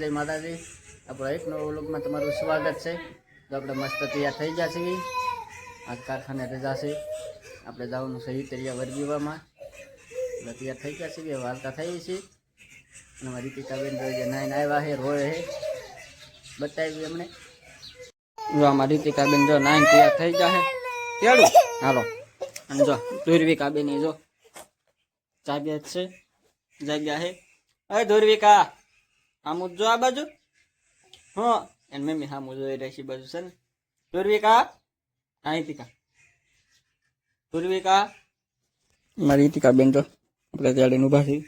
જય માતાજી. આપણો એક નવો વ્લોગમાં તમારું સ્વાગત છે. તો આપણે મસ્ત તૈયાર થઈ ગયા છીએ. આ કારખાને રજા છે. આપણે જવાનું છે તૈયાર વર્ગીવામાં. એટલે તૈયાર થઈ ગયા છીએ. વાર્તા થઈ છીએ અને મારી રીતિકાબેન તો જે નાઈને આવ્યા છે રોય છે. બતાવી એમણે જો આમાં રીતિકાબેન જો નાઈન તૈયાર થઈ ગયા છે. કેળું? હાલો. અને જો ધુરવિકાબેન જો જ છે. જાગ્યા છે. અરે ધુરવિકા! આમ જો આ બાજુ? હા, એને મમ્મી સામું જોઈ રહી છે બાજુ, છે ને? પૂર્વિકા અહીંથી કા? ધુરવિકા મારી બેન તો આપણે ત્યાં ઊભા છીએ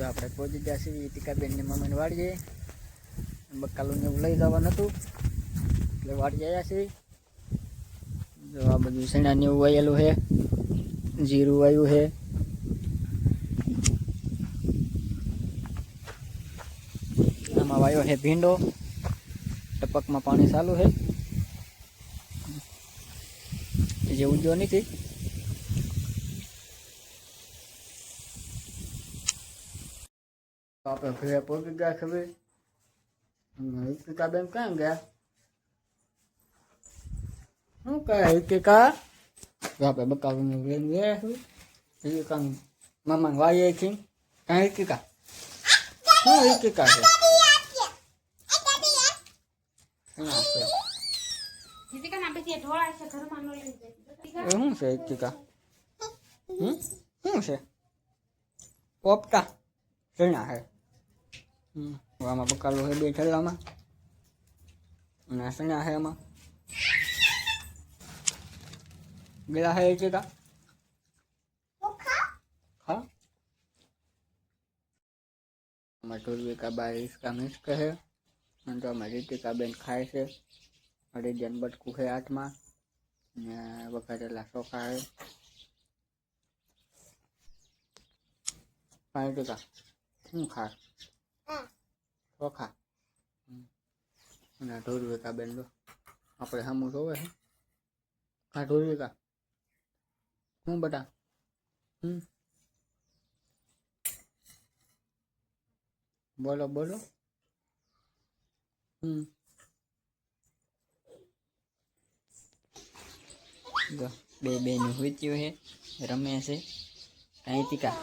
જો આપણે પહોંચી ગયા છીએ ટીકાબેનની મમ્મીને વાળીએ બકાલું ને એવું લઈ જવાનું હતું. એટલે વાળી આવ્યા છીએ. જો આ બધું શેણા ને એવું વાયેલું છે. જીરું વાયું છે. આમાં વાયો છે ભીંડો. ટપકમાં પાણી ચાલુ છે. જે ઉજ્યો નથી. આપણે ઘરે પહોંચી ગયા ખબર હિતિકા બેન ક્યાં ગયા શું કહે હિતિકા તો આપણે બકાવું લઈને ગયા છું હિતિકા મામા વાઈએ છે કાંઈ હિતિકા શું હિતિકા છે શું છે હમ શું છે પોપટા ચણા છે હમ આમાં બકાલો છે બે ઠેલામાં અને આ ચણા છે એમાં ગળા છે હિતિકા હા અમારે ટોલવિકા બા હિસકા મિસ્ક છે અને તો અમારી રીતિકા બેન ખાય છે અડીજન બટકું છે હાથમાં ને વઘારેલા ચોખા છે પાણી ટીકા શું ખા. ચોખા. અને ઢોરવિકા બેન લો. આપણે સામું જોવે છે હા ઢોરવિકા શું બટા? હમ. બોલો બોલો. હમ. બે બેન હુત્યું છે રમે છે. અહીંથી ટીકા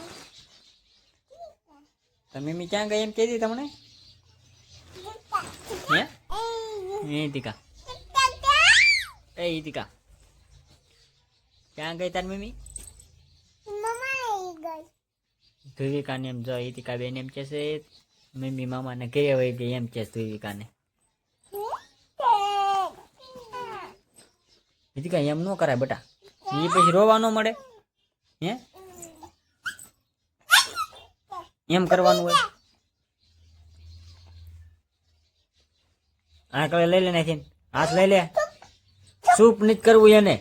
તમે મી ક્યાં ગઈ એમ કીધી તમને? હે? એ ટીકા એ ટીકા ક્યાં ગઈ તાર મમ્મી? ધ્રુવિકાને એમ જો ઈતિકા બેન એમ કહેશે. મમ્મી મામાને ઘરે વહી ગઈ એમ કે ધ્રુવિકાને. ઈતિકા, એમ ન કરાય બટા. એ પછી રોવા ન મળે. હે? એમ કરવાનું હોય? આંકડે લઈ લે નાખીને. હાથ લઈ લે. સૂપ નથી કરવું એને.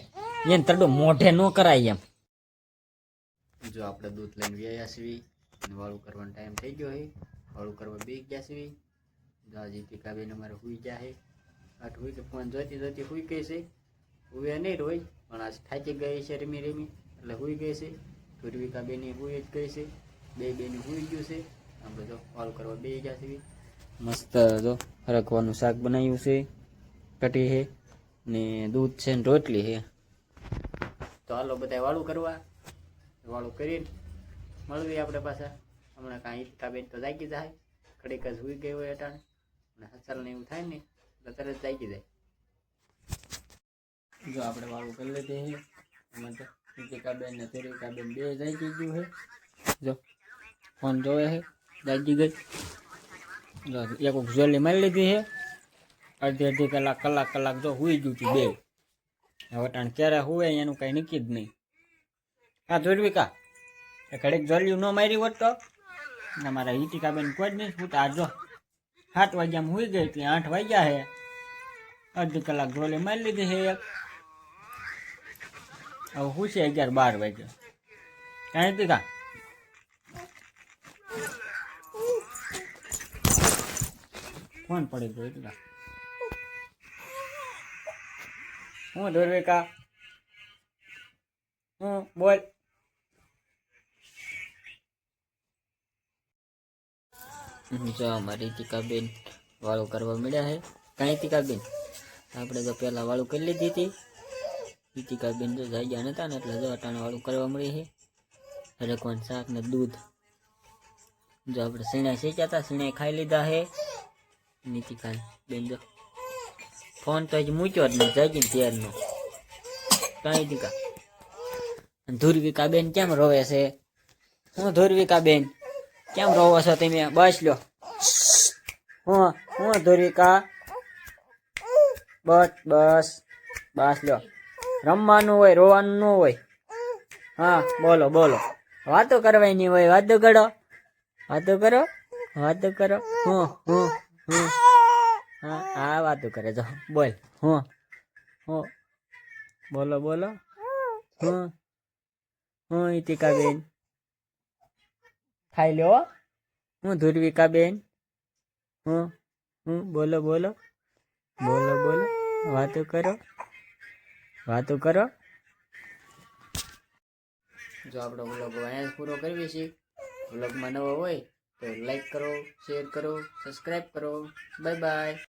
એને તરડું મોઢે ન કરાય એમ. જો આપણે દૂધ લઈને વ્યાયા સીવી વાળું કરવાનો ટાઈમ થઈ ગયો હે વાળું કરવા બે ગયા સીવી જો આ જીતિકા બેન અમારે હુઈ ગયા હે આઠ હુઈ કે ફોન જોતી જોતી હુઈ ગઈ છે. હુએ નહીં રોય પણ આજ થાકી ગઈ છે રમી રમી. એટલે હુઈ ગઈ છે. ધુરવિકા બેની હુઈ જ ગઈ છે. બે બેની હુઈ ગયું છે. આપણે જો વાળું કરવા બે ગયા છીએ મસ્ત જો હરકવાનું શાક બનાવ્યું છે. કટી છે ને દૂધ છે ને રોટલી છે તો હાલો બધા વાળું કરવા. વાળું કરીને મળવી આપણે પાછા. હમણાં કાંઈ ઈચ્છા બેન તો જાગી જાય. ઘડીક જ સુઈ ગઈ હોય અટાણે. અને હસલ ને એવું થાય ને એટલે તરત જાગી જાય. જો આપણે વાળું કરી લીધી છે એમાં તો ઈતિકાબેન ને તેરિકાબેન બે જાગી ગયું છે જો ફોન જોવે છે જાગી ગઈ જો એક જોલી મારી લીધી છે અડધી અડધી કલાક કલાક કલાક જો હુઈ ગયું હતું બે હવે અટાણે ક્યારે હુએ એનું કઈ નક્કી જ નહીં હા ધોરવિકા એ ઘડીક જલ્યું ન મારી હોત તો ને મારા હિતિકાબેન કોઈ જ નહીં પૂછતા આ જો સાત વાગ્યામાં હુઈ ગઈ હતી આઠ વાગ્યા છે અડધી કલાક ગોલી મારી લીધી છે એક હવે હું છે અગિયાર બાર વાગ્યા કાંઈ હિતિકા ફોન પડી ગયો હિતિકા હું ધોરવિકા હું બોલ જો અમારી ટીકાબેન વાળું કરવા મળ્યા છે કાંઈ ટીકાબેન આપણે તો પહેલાં વાળું કરી લીધી હતી ટીકાબેન જો જાગ્યા નતા ને એટલે જો અટાણે વાળું કરવા મળી છે હરકવાન શાક ને દૂધ જો આપણે સીણા સીચ્યા હતા સીણા ખાઈ લીધા છે નીતિકા બેન જો. ફોન તો હજી મૂક્યો જ નહીં, જાગીને ત્યારનો કાંઈ દીકા ધુરવિકા બેન કેમ રોવે છે? હું ધુરવિકા બેન? કેમ રોવો છો તમે? બસ લ્યો. હું હું ધુરવિકા? બસ બસ બસ લ્યો. રમવાનું હોય, રોવાનું ન હોય. હા, બોલો બોલો. વાતો કરવાની હોય, વાતો કરો. વાતો કરો વાતો કરો. હું હું હું. હા હા વાતો કરે, જો. બોલ. હું હું. બોલો બોલો. હું હું ઇતિકાબેન ખાઈ લો હું. ધુરવિકાબેન. હું હું, બોલો બોલો. બોલો બોલો. વાતો કરો. વાતો કરો. જો આપણો બોલો અહીંયા પૂરો કરવી છે. વ્લોગમાં નવો હોય તો લાઈક કરો શેર કરો સબસ્ક્રાઈબ કરો બાય બાય